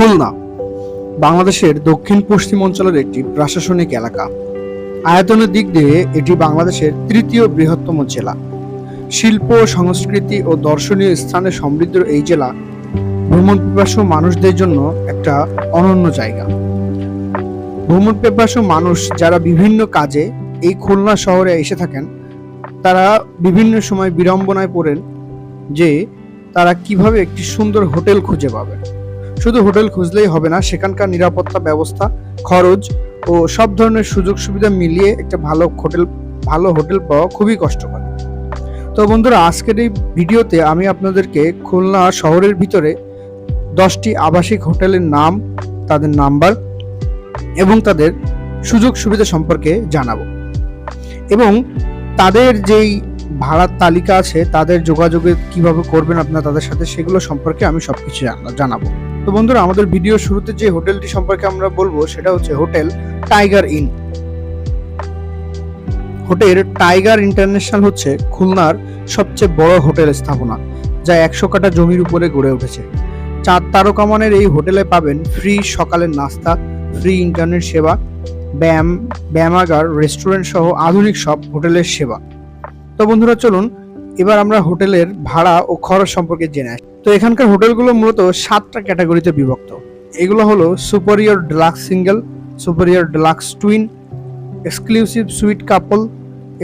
খুলনা, বাংলাদেশের দক্ষিণ পশ্চিম অঞ্চলের একটি প্রশাসনিক এলাকা। আয়তনের দিক দিয়ে এটি বাংলাদেশের তৃতীয় বৃহত্তম জেলা। শিল্প, সংস্কৃতি ও দর্শনীয় স্থানে সমৃদ্ধ এই জেলা ভ্রমণ পিপাসু মানুষদের জন্য একটা অনন্য জায়গা। ভ্রমণ পিপাসু মানুষ যারা বিভিন্ন কাজে এই খুলনা শহরে এসে থাকেন, তারা বিভিন্ন সময় বিড়ম্বনায় পড়েন যে তারা কীভাবে একটি সুন্দর হোটেল খুঁজে পাবেন। শুধু হোটেল খুঁজলেই হবে না, সেখানকার নিরাপত্তা ব্যবস্থা, খরচ ও সব ধরনের সুযোগ সুবিধা মিলিয়ে একটা ভালো হোটেল ভালো হোটেল পাওয়া খুবই কষ্টকর। তো বন্ধুরা, আজকের এই ভিডিওতে আমি আপনাদেরকে খুলনা শহরের ভিতরে দশটি আবাসিক হোটেলের নাম, তাদের নাম্বার এবং তাদের সুযোগ সুবিধা সম্পর্কে জানাব। এবং তাদের যেই ভাড়ার তালিকা আছে, তাদের যোগাযোগে কীভাবে করবেন আপনারা তাদের সাথে সেগুলো সম্পর্কে আমি সবকিছু জানা- জানাব। তো বন্ধুরা, আমাদের ভিডিও শুরুতে যে হোটেলটি সম্পর্কে আমরা বলব, সেটা হচ্ছে hotel tiger inn. Hotel tiger international হচ্ছে খুলনার সবচেয়ে বড় হোটেল স্থাপনা, যা একশো কাঠা জমির উপরে গড়ে উঠেছে। চার তারকা মানের এই হোটেলে পাবেন ফ্রি সকালের নাস্তা, ফ্রি ইন্টারনেট সেবা, ব্যায়াম, ব্যায়ামাগার, রেস্টুরেন্ট সহ আধুনিক সব হোটেলের সেবা। তো বন্ধুরা চলুন, এবার আমরা হোটেলের ভাড়া ও খরচ সম্পর্কে জেনে আসি। তো এখানকার হোটেলগুলো মূলত সাতটা ক্যাটাগরিতে বিভক্ত। এগুলো হলো superior deluxe single, superior deluxe twin, exclusive suite couple,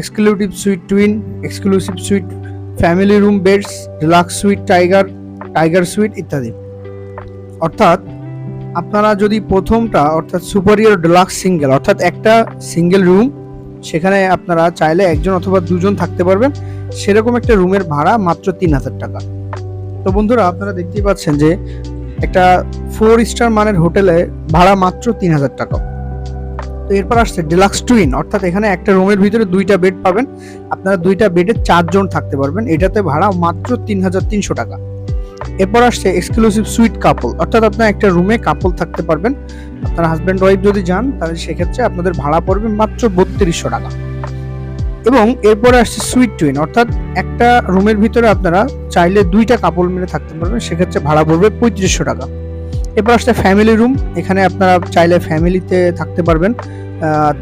exclusive suite twin, exclusive suite family room beds, deluxe suite tiger tiger suite ইত্যাদি। অর্থাৎ আপনারা যদি প্রথমটা, অর্থাৎ সুপারিয়র ডিলাক্স সিঙ্গেল, অর্থাৎ একটা সিঙ্গেল রুম সেখানে আপনারা চাইলে একজন অথবা দুজন থাকতে পারবেন। সেরকম একটা রুমের ভাড়া মাত্র তিন হাজার টাকা। তো বন্ধুরা, আপনারা দেখতেই পাচ্ছেন যে একটা ফোর স্টার মানের হোটেলে ভাড়া মাত্র তিন হাজার টাকা। তো এরপর আসছে ডিলাক্স টুইন অর্থাৎ এখানে একটা রুমের ভিতরে দুইটা বেড পাবেন। আপনারা দুইটা বেডে চারজন থাকতে পারবেন। এটাতে ভাড়া মাত্র তিন হাজার তিনশো টাকা। এরপর আসছে এক্সক্লুসিভ সুইট কাপল অর্থাৎ আপনার একটা রুমে কাপল থাকতে পারবেন। আপনার হাজব্যান্ড ওয়াইফ যদি যান, তাহলে সেক্ষেত্রে আপনাদের ভাড়া পড়বে মাত্র বত্রিশশো টাকা। এবং এরপরে আসছে সুইট টুইন অর্থাৎ একটা রুমের ভিতরে আপনারা চাইলে দুইটা কাপড় মিলে থাকতে পারবেন, সেক্ষেত্রে ভাড়া পড়বে পঁয়ত্রিশশো টাকা। এরপর আসছে ফ্যামিলি রুম এখানে আপনারা চাইলে ফ্যামিলিতে থাকতে পারবেন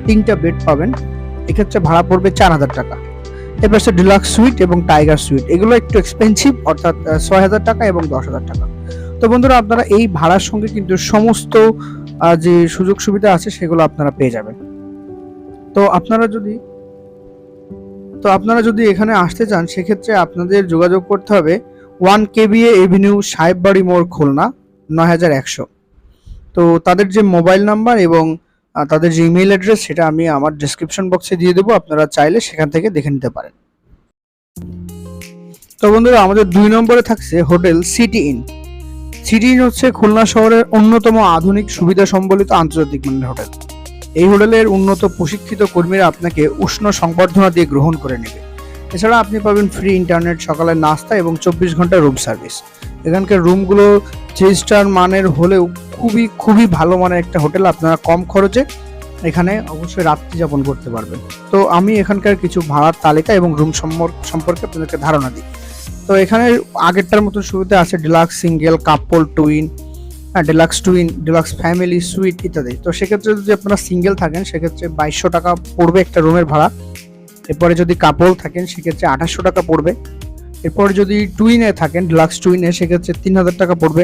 তিনটা বেড পাবেন, এক্ষেত্রে ভাড়া পড়বে চার হাজার টাকা। এরপর আসছে ডিলাক্স সুইট এবং টাইগার সুইট এগুলো একটু এক্সপেন্সিভ অর্থাৎ ছয় হাজার টাকা এবং দশ হাজার টাকা। তো বন্ধুরা, আপনারা এই ভাড়ার সঙ্গে কিন্তু সমস্ত যে সুযোগ সুবিধা আছে সেগুলো আপনারা পেয়ে যাবেন। তো আপনারা যদি, তো আপনারা যদি এখানে আসতে চান, সেক্ষেত্রে আপনাদের যোগাযোগ করতে হবে ওয়ান কেবিএ এভিনিউ সাহেববাড়ি মোড় খুলনা, নয় হাজার একশো। তো তাদের যে মোবাইল নাম্বার এবং তাদের যে ইমেল অ্যাড্রেস, সেটা আমি আমার ডিসক্রিপশন বক্সে দিয়ে দেবো। আপনারা চাইলে সেখান থেকে দেখে নিতে পারেন। তো বন্ধুরা, আমাদের দুই নম্বরে থাকছে হোটেল সিটি ইন। সিটি হচ্ছে খুলনা শহরের অন্যতম আধুনিক সুবিধা সম্বলিত আন্তর্জাতিক মানের হোটেল। এই হোটেলের উন্নত প্রশিক্ষিত কর্মীরা আপনাকে উষ্ণ সংবর্ধনা দিয়ে গ্রহণ করে নেবে। এছাড়া আপনি পাবেন ফ্রি ইন্টারনেট, সকালের নাস্তা এবং চব্বিশ ঘণ্টা রুম সার্ভিস। এখানকার রুমগুলো থ্রি স্টার মানের হলেও খুবই খুবই ভালো মানের একটা হোটেল আপনারা কম খরচে এখানে অবশ্যই রাত্রি যাপন করতে পারবেন। তো আমি এখানকার কিছু ভাড়ার তালিকা এবং রুম সম্পর্কে আপনাদেরকে ধারণা দিই। তো এখানে আগেরটার মতো শুরুতে আছে deluxe single couple twin deluxe twin deluxe family suite ইত্যাদি। তো সেক্ষেত্রে যদি আপনারা সিঙ্গেল থাকেন, সেক্ষেত্রে বাইশশো টাকা পড়বে একটা রুমের ভাড়া। এরপরে যদি কাপল থাকেন, সেক্ষেত্রে আঠাশশো টাকা পড়বে। এরপর যদি টুইনে থাকেন ডিলাক্স টুইনে সেক্ষেত্রে তিন হাজার টাকা পড়বে।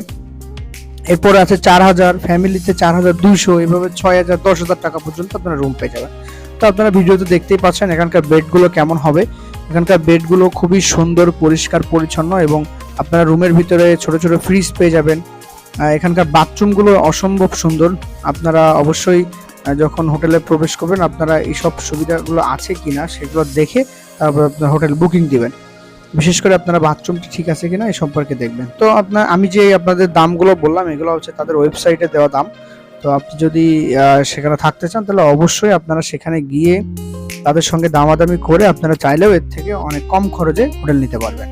এরপরে আছে চার হাজার ফ্যামিলিতে চার হাজার দুইশো, এভাবে ছয় হাজার, দশ হাজার টাকা পর্যন্ত আপনারা রুম পেয়ে যাবেন। তো আপনারা ভিডিওতে দেখতেই পাচ্ছেন এখানকার বেডগুলো কেমন হবে। এখানকার বেডগুলো খুবই সুন্দর, পরিষ্কার, পরিচ্ছন্ন এবং আপনারা রুমের ভিতরে ছোট ছোট ফ্রিজ পেয়ে যাবেন। এখানকার বাথরুমগুলো অসম্ভব সুন্দর। আপনারা অবশ্যই যখন হোটেলে প্রবেশ করবেন, আপনারা এইসব সুবিধাগুলো আছে কি না সেগুলো দেখে তারপর আপনার হোটেল বুকিং দিবেন। বিশেষ করে আপনারা বাথরুমটি ঠিক আছে কিনা এই সম্পর্কে দেখবেন। তো আপনার, আমি যে আপনাদের দামগুলো বললাম, এগুলো হচ্ছে তাদের ওয়েবসাইটে দেওয়া দাম। তো আপনি যদি সেখানে থাকতে চান, তাহলে অবশ্যই আপনারা সেখানে গিয়ে তাদের সঙ্গে দামাদামি করে আপনারা চাইলেও এর থেকে অনেক কম খরচে হোটেল নিতে পারবেন।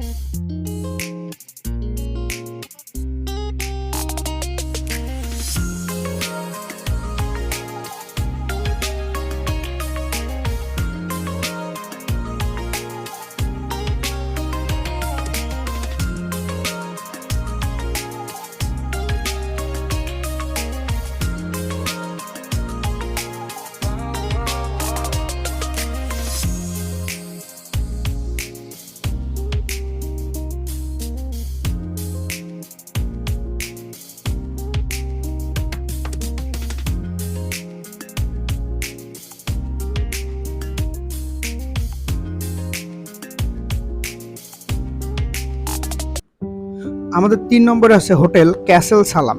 আমাদের তিন নম্বরে আছে hotel castle Salam.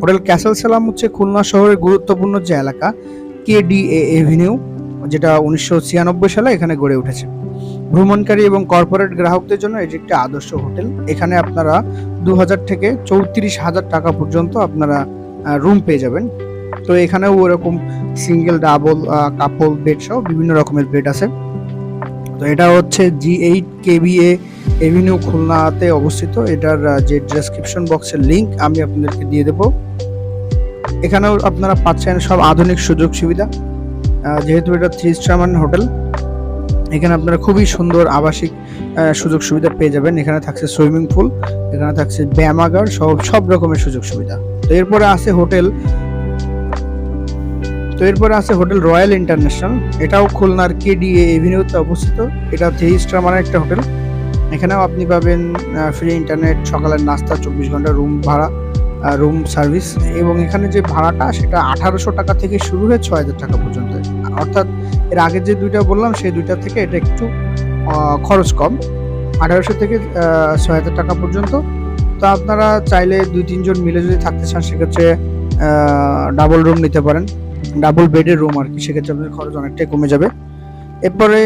Hotel castle Salam হচ্ছে খুলনা শহরের গুরুত্বপূর্ণ যে এলাকা কে ডি এভিনিউ, যেটা উনিশশো ছিয়ানব্বই সালে এখানে গড়ে উঠেছে। ভ্রমণকারী এবং কর্পোরেট গ্রাহকদের জন্য এটি একটি আদর্শ হোটেল। এখানে আপনারা দু হাজার থেকে চৌত্রিশ হাজার টাকা পর্যন্ত আপনারা রুম পেয়ে যাবেন। তো এখানেও ওরকম সিঙ্গেল ডাবল কাপল বেড সহ বিভিন্ন রকমের বেড আছে। তো এটা হচ্ছে জি এইট কেবিএ এভিনিউ খুলনাতে অবস্থিত। এটার যে ডেসক্রিপশন বক্সের লিঙ্ক আমি আপনাদেরকে দিয়ে দেবো। এখানেও আপনারা পাচ্ছেন সব আধুনিক সুযোগ সুবিধা। যেহেতু এটা থ্রি স্টার মান হোটেল, এখানে আপনারা খুবই সুন্দর আবাসিক সুযোগ সুবিধা পেয়ে যাবেন। এখানে থাকছে সুইমিং পুল, এখানে থাকছে ব্যায়ামাগার সব সব রকমের সুযোগ সুবিধা। তো এরপরে আছে হোটেল, তো এরপরে আছে হোটেল রয়্যাল ইন্টারন্যাশনাল। এটাও খুলনার কেডিএ এভিনিউতে অবস্থিত। এটা থ্রি স্টার মানের একটা হোটেল। এখানেও আপনি পাবেন ফ্রি ইন্টারনেট সকালের নাস্তা, চব্বিশ ঘণ্টা রুম ভাড়া রুম সার্ভিস এবং এখানে যে ভাড়াটা সেটা আঠারোশো টাকা থেকে শুরু হয়ে ছয় হাজার টাকা পর্যন্ত। অর্থাৎ এর আগে যে দুইটা বললাম, সেই দুইটা থেকে এটা একটু খরচ কম। আঠারোশো থেকে ছয় হাজার টাকা পর্যন্ত। তো আপনারা চাইলে দুই, তিনজন মিলে যদি থাকতে চান, সেক্ষেত্রে ডাবল রুম নিতে পারেন। ডাবল বেডের রুম আর কি, সেক্ষেত্রে আপনার খরচ অনেকটাই কমে যাবে। এরপরে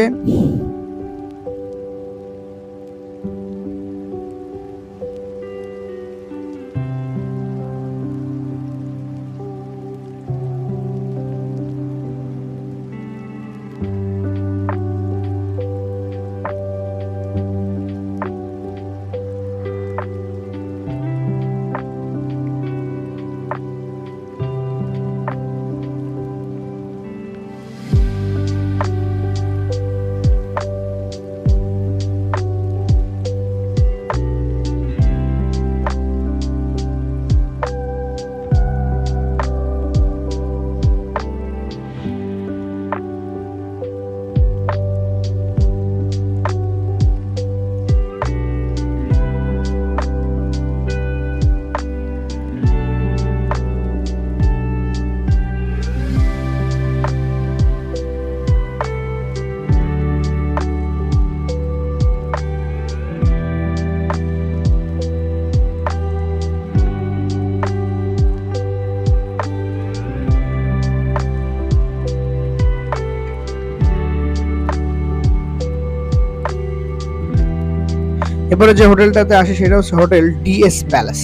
এরপরে যে হোটেলটাতে আসে সেটা হচ্ছে হোটেল ডিএস প্যালেস।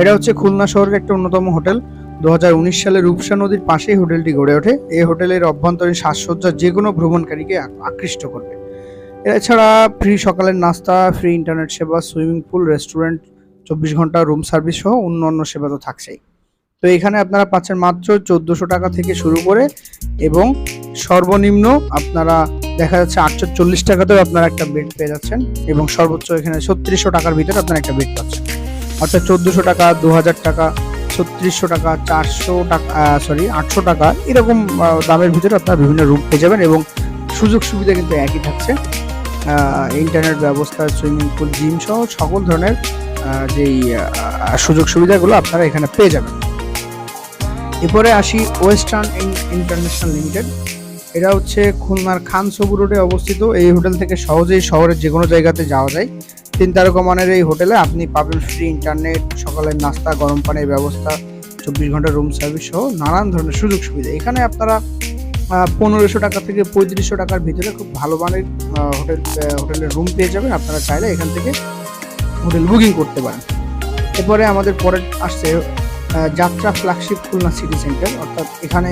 এটা হচ্ছে খুলনা শহরের একটা অন্যতম হোটেল। দু হাজার উনিশ সালে রূপসা নদীর পাশেই হোটেলটি গড়ে ওঠে। এই হোটেলের অভ্যন্তরীণ সাজসজ্জা যে কোনো ভ্রমণকারীকে আকৃষ্ট করবে। এছাড়া ফ্রি সকালের নাস্তা, ফ্রি ইন্টারনেট সেবা, সুইমিং পুল, রেস্টুরেন্ট, চব্বিশ ঘণ্টা রুম সার্ভিস সহ অন্য অন্য সেবা তো থাকছেই। তো এখানে আপনারা পাচ্ছেন মাত্র চোদ্দোশো টাকা থেকে শুরু করে এবং সর্বনিম্ন আপনারা দেখা যাচ্ছে আটশো চল্লিশ টাকাতেও আপনারা একটা বেড পেয়ে যাচ্ছেন এবং সর্বোচ্চ এখানে ছত্রিশশো টাকার ভিতরে আপনারা একটা বেড পাচ্ছেন। অর্থাৎ চোদ্দোশো টাকা দু হাজার টাকা, ছত্রিশশো টাকা, চারশো টাকা সরি আটশো টাকা, এরকম দামের ভিতরে আপনারা বিভিন্ন রুম পেয়ে যাবেন এবং সুযোগ সুবিধা কিন্তু একই থাকছে। ইন্টারনেট ব্যবস্থা সুইমিং পুল জিম সহ সকল ধরনের যেই সুযোগ সুবিধাগুলো আপনারা এখানে পেয়ে যাবেন। এরপরে আসি ওয়েস্টার্ন ইন্টারন্যাশনাল লিমিটেড এটা হচ্ছে খুলনার খান সবুর রোডে অবস্থিত। এই হোটেল থেকে সহজেই শহরের যে কোনো জায়গাতে যাওয়া যায়। তিন তারকা মানের এই হোটেলে আপনি পাবেন ফ্রি ইন্টারনেট সকালের নাস্তা, গরম পানির ব্যবস্থা, চব্বিশ ঘণ্টা রুম সার্ভিস সহ নানান ধরনের সুযোগ সুবিধা। এখানে আপনারা পনেরোশো টাকা থেকে পঁয়ত্রিশশো টাকার ভিতরে খুব ভালো মানের হোটেল হোটেলের রুম পেয়ে যাবেন। আপনারা চাইলে এখান থেকে হোটেল বুকিং করতে পারেন। এরপরে আমাদের পরে আসছে যাত্রা ফ্ল্যাগশিপ খুলনা সিটি সেন্টার অর্থাৎ এখানে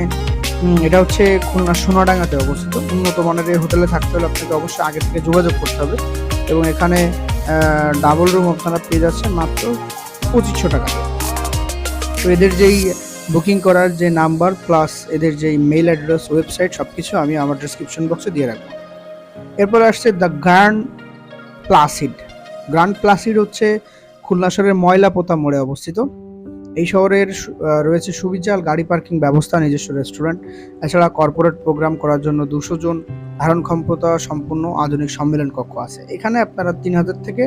এটা হচ্ছে খুলনা সোনাডাঙ্গাতে অবস্থিত। উন্নত মানের এই হোটেলে থাকতে হলে আপনাকে অবশ্যই আগে থেকে যোগাযোগ করতে হবে এবং এখানে ডাবল রুম আপনারা পেয়ে যাচ্ছেন মাত্র পঁচিশশো টাকা তো এদের যেই বুকিং করার যে নাম্বার প্লাস এদের যেই মেইল অ্যাড্রেস ওয়েবসাইট সব কিছু আমি আমার ডিসক্রিপশন বক্সে দিয়ে রাখব। এরপর আসছে the grand placid grand placid হচ্ছে খুলনা শহরের ময়লাপোতা মোড়ে অবস্থিত। এই শহরের রয়েছে সুবিচাল গাড়ি পার্কিং ব্যবস্থা, নিজস্ব রেস্টুরেন্ট। এছাড়া কর্পোরেট প্রোগ্রাম করার জন্য দুশো জন ধারণ ক্ষমতা সম্পূর্ণ আধুনিক সম্মেলন কক্ষ আছে। এখানে আপনারা তিন হাজার থেকে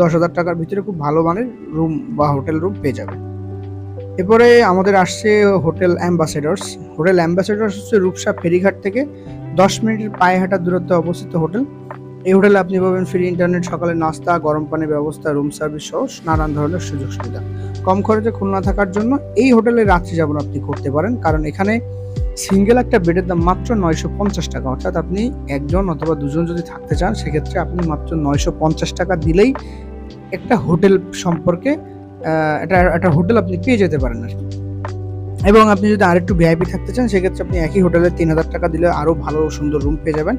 দশ হাজার টাকার ভিতরে খুব ভালো মানের রুম বা হোটেল রুম পেয়ে যাবেন। এরপরে আমাদের আসছে হোটেল অ্যাম্বাসেডার্স। হোটেল অ্যাম্বাসেডার্স হচ্ছে রূপসা ফেরিঘাট থেকে দশ মিনিটের পায়ে হাঁটার দূরত্বে অবস্থিত হোটেল। এই হোটেলে আপনি পাবেন ফ্রি ইন্টারনেট সকালে নাস্তা, গরম পানির ব্যবস্থা রুম সার্ভিস সহ নানান ধরনের সুযোগ সুবিধা। কম খরচে খুলনা থাকার জন্য এই হোটেলে রাত্রি যাপন আপনি করতে পারেন, কারণ এখানে সিঙ্গেল একটা বেডের দাম মাত্র নয়শো পঞ্চাশ টাকা। অর্থাৎ আপনি একজন অথবা দুজন যদি থাকতে চান, সেক্ষেত্রে আপনি মাত্র নয়শো পঞ্চাশ টাকা দিলেই একটা হোটেল সম্পর্কে একটা একটা হোটেল আপনি পেয়ে যেতে পারেন আর এবং আপনি যদি আরেকটু ভিআইপি থাকতে চান, সেক্ষেত্রে আপনি একই হোটেলে তিন হাজার টাকা দিলে আরও ভালো সুন্দর রুম পেয়ে যাবেন।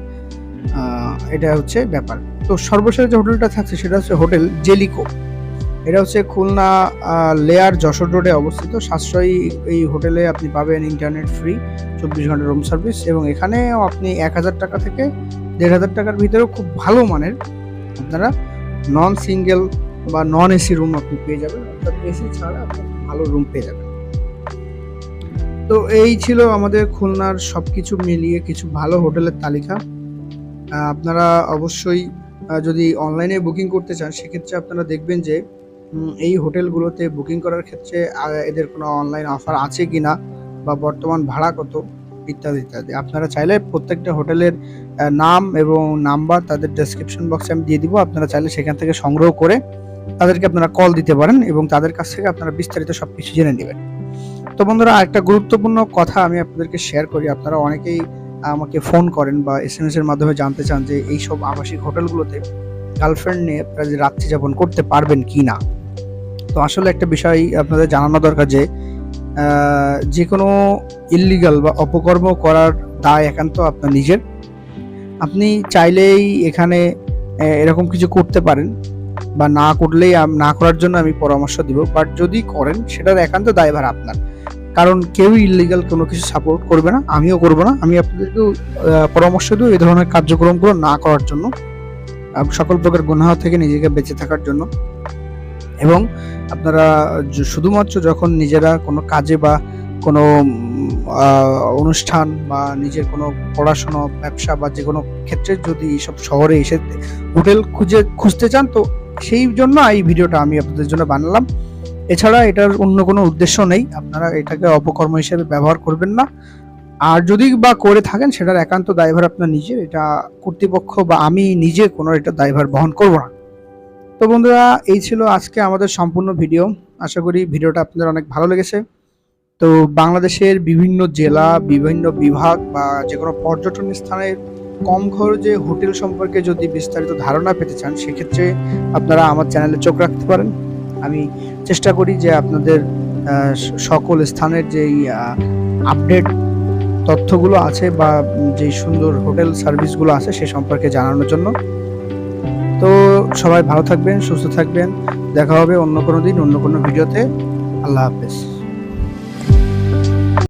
এটা হচ্ছে ব্যাপার। তো সর্বশেষ যে হোটেলটা থাকছে সেটা হচ্ছে হোটেল জেলিকো। এটা হচ্ছে খুলনা লেয়ার যশোর রোডে অবস্থিত। সাশ্রয়ী এই হোটেলে আপনি পাবেন ইন্টারনেট ফ্রি চব্বিশ ঘণ্টা রুম সার্ভিস এবং এখানেও আপনি এক হাজার টাকা থেকে দেড় হাজার টাকার ভিতরেও খুব ভালো মানের আপনারা নন সিঙ্গেল বা নন এসি রুম আপনি পেয়ে যাবেন। অর্থাৎ এসি ছাড়া আপনি ভালো রুম পেয়ে যাবেন। তো এই ছিল আমাদের খুলনার সব কিছু মিলিয়ে কিছু ভালো হোটেলের তালিকা। আপনারা অবশ্যই যদি অনলাইনে বুকিং করতে চান, সেক্ষেত্রে আপনারা দেখবেন যে এই হোটেলগুলোতে বুকিং করার ক্ষেত্রে এদের কোনো অনলাইন অফার আছে কি না বা বর্তমান ভাড়া কত, ইত্যাদি ইত্যাদি। আপনারা চাইলে প্রত্যেকটা হোটেলের নাম এবং নাম্বার তাদের ডেসক্রিপশন বক্সে আমি দিয়ে দিব। আপনারা চাইলে সেখান থেকে সংগ্রহ করে তাদেরকে আপনারা কল দিতে পারেন এবং তাদের কাছ থেকে আপনারা বিস্তারিত সব কিছু জেনে নেবেন। তো বন্ধুরা একটা গুরুত্বপূর্ণ কথা আমি আপনাদেরকে শেয়ার করি। আপনারা অনেকেই আমাকে ফোন করেন বা এস এম এর মাধ্যমে জানতে চান যে এই সব আবাসিক হোটেলগুলোতে গার্লফ্রেন্ড নিয়ে আপনারা যে রাত্রি যাপন করতে পারবেন কি না। তো আসলে একটা বিষয় আপনাদের জানানো দরকার যে যে কোনো ইল্লিগাল বা অপকর্ম করার দায় একান্ত আপনার নিজের। আপনি চাইলেই এখানে এরকম কিছু করতে পারেন বা না করলেই না করার জন্য আমি পরামর্শ দিব। বাট যদি করেন, সেটার একান্ত দায়ভার আপনার। কারণ কেউ ইলিগাল কোনো কিছু সাপোর্ট করবে না, আমিও করব না। আমি আপনাদেরকেও পরামর্শ দেবো এই ধরনের কার্যক্রমগুলো না করার জন্য সকল প্রকার গুনাহ থেকে নিজেকে বেঁচে থাকার জন্য। এবং আপনারা শুধুমাত্র যখন নিজেরা কোনো কাজে বা কোনো অনুষ্ঠান বা নিজের কোনো পড়াশোনা, ব্যবসা বা যে কোনো ক্ষেত্রে যদি এইসব শহরে এসে হোটেল খুঁজে খুঁজতে চান, তো সেই জন্য এই ভিডিওটা আমি আপনাদের জন্য বানালাম। এছাড়া এটার অন্য কোনো উদ্দেশ্য নেই। আপনারা এটাকে অপকর্ম হিসেবে ব্যবহার করবেন না। আর যদি বা করে থাকেন, সেটার একান্ত দায়ভার আপনার নিজের। এটা কর্তৃপক্ষ বা আমি নিজে কোনো এটা দায়ভার বহন করব না। তো বন্ধুরা, এই ছিল আজকে আমাদের সম্পূর্ণ ভিডিও। আশা করি ভিডিওটা আপনাদের অনেক ভালো লেগেছে। তো বাংলাদেশের বিভিন্ন জেলা, বিভিন্ন বিভাগ বা যে কোনো পর্যটন স্থানের কম খরচে হোটেল সম্পর্কে যদি বিস্তারিত ধারণা পেতে চান, সেক্ষেত্রে আপনারা আমার চ্যানেলে চোখ রাখতে পারেন। আমি চেষ্টা করি যে আপনাদের সকল স্থানের যেই আপডেট তথ্যগুলো আছে বা যেই সুন্দর হোটেল সার্ভিসগুলো আছে সে সম্পর্কে জানানোর জন্য। তো সবাই ভালো থাকবেন, সুস্থ থাকবেন। দেখা হবে অন্য কোনো দিন, অন্য কোনো ভিডিওতে। আল্লাহ হাফেজ।